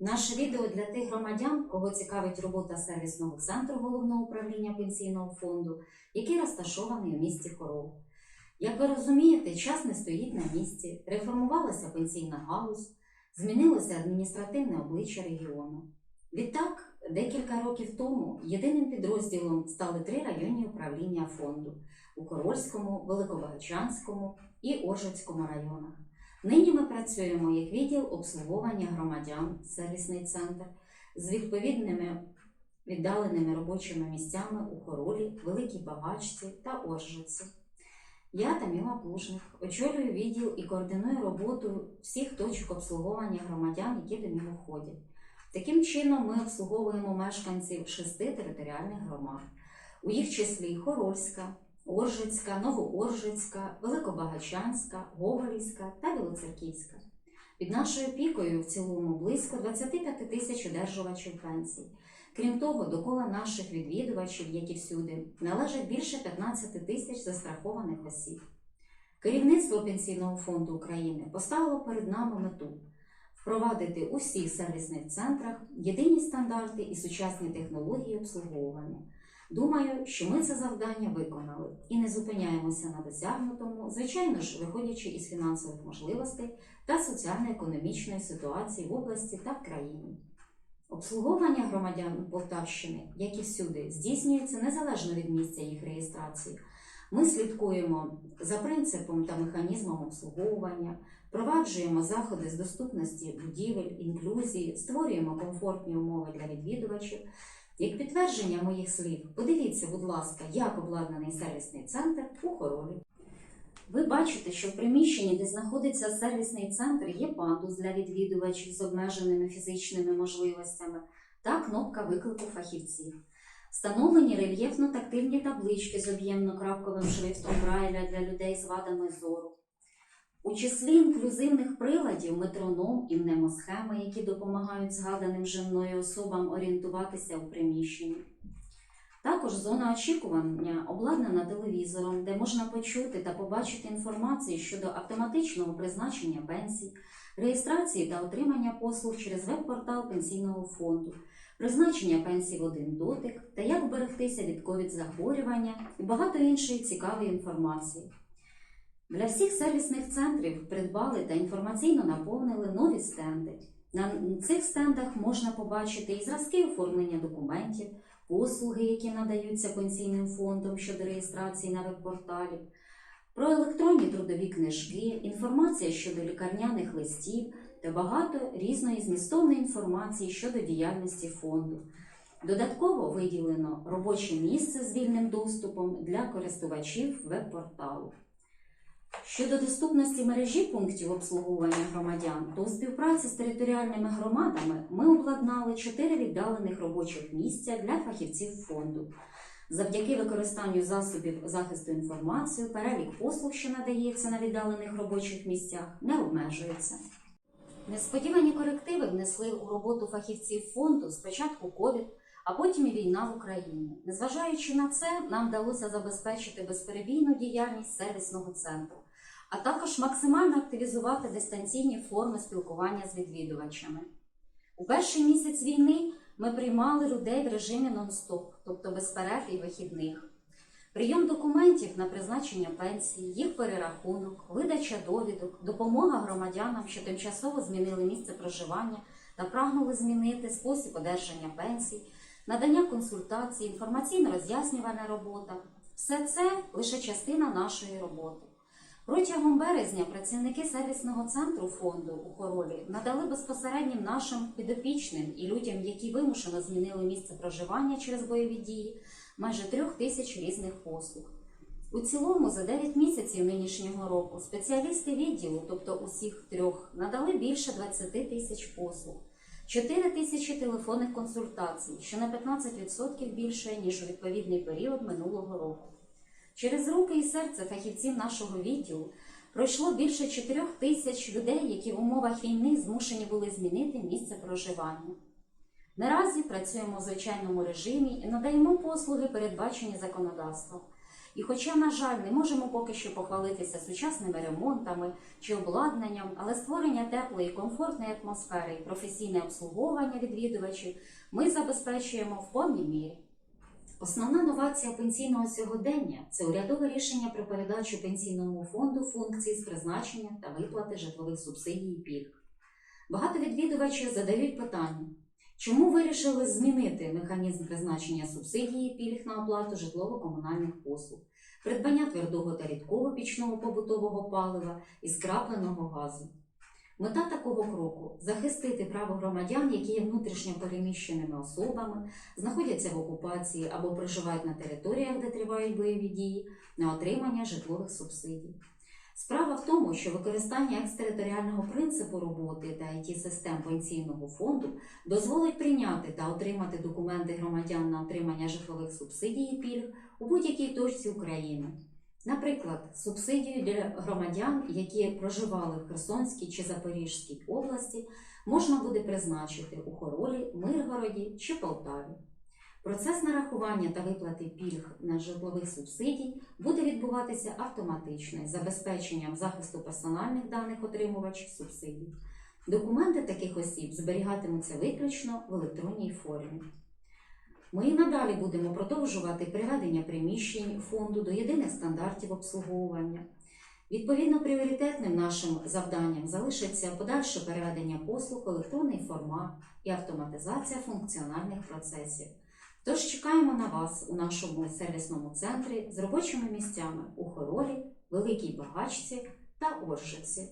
Наше відео для тих громадян, кого цікавить робота сервісного центру головного управління пенсійного фонду, який розташований у місті Хорол. Як ви розумієте, час не стоїть на місці, реформувалася пенсійна галузь, змінилося адміністративне обличчя регіону. Відтак, декілька років тому єдиним підрозділом стали три районні управління фонду у Корольському, Великобагачанському і Оржицькому районах. Нині ми працюємо як відділ обслуговування громадян, сервісний центр з відповідними віддаленими робочими місцями у Хоролі, Великій Багачці та Оржиці. Я Таміла Плужник, очолюю відділ і координую роботу всіх точок обслуговування громадян, які до нього входять. Таким чином, ми обслуговуємо мешканців шести територіальних громад, у їх числі Хорольська, Оржицька, Новооржицька, Великобагачанська, Гоголівська та Білоцерківська. Під нашою опікою в цілому близько 25 тисяч одержувачів пенсій. Крім того, до кола наших відвідувачів, як і всюди, належить більше 15 тисяч застрахованих осіб. Керівництво Пенсійного фонду України поставило перед нами мету впровадити у всіх сервісних центрах єдині стандарти і сучасні технології обслуговування. Думаю, що ми це завдання виконали і не зупиняємося на досягнутому, звичайно ж, виходячи із фінансових можливостей та соціально-економічної ситуації в області та в країні. Обслуговування громадян Полтавщини, як і всюди, здійснюється незалежно від місця їх реєстрації. Ми слідкуємо за принципом та механізмом обслуговування, впроваджуємо заходи з доступності будівель, інклюзії, створюємо комфортні умови для відвідувачів. Як підтвердження моїх слів, подивіться, будь ласка, як обладнаний сервісний центр у Хоролі. Ви бачите, що в приміщенні, де знаходиться сервісний центр, є пандус для відвідувачів з обмеженими фізичними можливостями та кнопка виклику фахівців. Встановлені рельєфно-тактильні таблички з об'ємно-крапковим шрифтом Брайля для людей з вадами зору. У числі інклюзивних приладів метроном і мнемосхеми, які допомагають згаданим мною особам орієнтуватися у приміщенні. Також зона очікування обладнана телевізором, де можна почути та побачити інформацію щодо автоматичного призначення пенсій, реєстрації та отримання послуг через веб-портал пенсійного фонду, призначення пенсій в один дотик та як вберегтися від ковід-захворювання і багато іншої цікавої інформації. Для всіх сервісних центрів придбали та інформаційно наповнили нові стенди. На цих стендах можна побачити і зразки оформлення документів, послуги, які надаються пенсійним фондом щодо реєстрації на веб-порталі, про електронні трудові книжки, інформація щодо лікарняних листів та багато різної змістовної інформації щодо діяльності фонду. Додатково виділено робоче місце з вільним доступом для користувачів веб-порталу. Щодо доступності мережі пунктів обслуговування громадян, то у співпраці з територіальними громадами ми обладнали чотири віддалених робочих місця для фахівців фонду. Завдяки використанню засобів захисту інформації, перелік послуг, що надається на віддалених робочих місцях, не обмежується. Несподівані корективи внесли у роботу фахівців фонду спочатку ковід, а потім і війна в Україні. Незважаючи на це, нам вдалося забезпечити безперебійну діяльність сервісного центру, а також максимально активізувати дистанційні форми спілкування з відвідувачами. У перший місяць війни ми приймали людей в режимі нон-стоп, тобто без перерв і вихідних. Прийом документів на призначення пенсії, їх перерахунок, видача довідок, допомога громадянам, що тимчасово змінили місце проживання та прагнули змінити спосіб одержання пенсій, надання консультацій, інформаційно-роз'яснювальна робота все це лише частина нашої роботи. Протягом березня працівники сервісного центру фонду у Хоролі надали безпосереднім нашим підопічним і людям, які вимушено змінили місце проживання через бойові дії, майже трьох тисяч різних послуг. У цілому, за 9 місяців нинішнього року спеціалісти відділу, тобто усіх трьох, надали більше 20 тисяч послуг, 4 тисячі телефонних консультацій, що на 15% більше, ніж у відповідний період минулого року. Через руки і серце фахівців нашого відділу пройшло більше 4 тисяч людей, які в умовах війни змушені були змінити місце проживання. Наразі працюємо в звичайному режимі і надаємо послуги, передбачені законодавством. І хоча, на жаль, не можемо поки що похвалитися сучасними ремонтами чи обладнанням, але створення теплої, комфортної атмосфери і професійне обслуговування відвідувачів ми забезпечуємо в повній мірі. Основна новація пенсійного сьогодення це урядове рішення про передачу пенсійному фонду функцій з призначення та виплати житлових субсидій і пільг. Багато відвідувачів задають питання, чому вирішили змінити механізм призначення субсидій і пільг на оплату житлово-комунальних послуг, придбання твердого та рідкого пічного побутового палива і скрапленого газу. Мета такого кроку захистити право громадян, які є внутрішньо переміщеними особами, знаходяться в окупації або проживають на територіях, де тривають бойові дії, на отримання житлових субсидій. Справа в тому, що використання екстериторіального принципу роботи та it систем пенсійного фонду дозволить прийняти та отримати документи громадян на отримання житлових субсидій і пільг у будь-якій точці України. Наприклад, субсидію для громадян, які проживали в Херсонській чи Запорізькій області, можна буде призначити у Хоролі, Миргороді чи Полтаві. Процес нарахування та виплати пільг на житлових субсидій буде відбуватися автоматично з забезпеченням захисту персональних даних отримувачів субсидій. Документи таких осіб зберігатимуться виключно в електронній формі. Ми і надалі будемо продовжувати приведення приміщень фонду до єдиних стандартів обслуговування. Відповідно, пріоритетним нашим завданням залишиться подальше переведення послуг електронний формат і автоматизація функціональних процесів. Тож чекаємо на вас у нашому сервісному центрі з робочими місцями у Хоролі, Великій Багачці та Оржиці.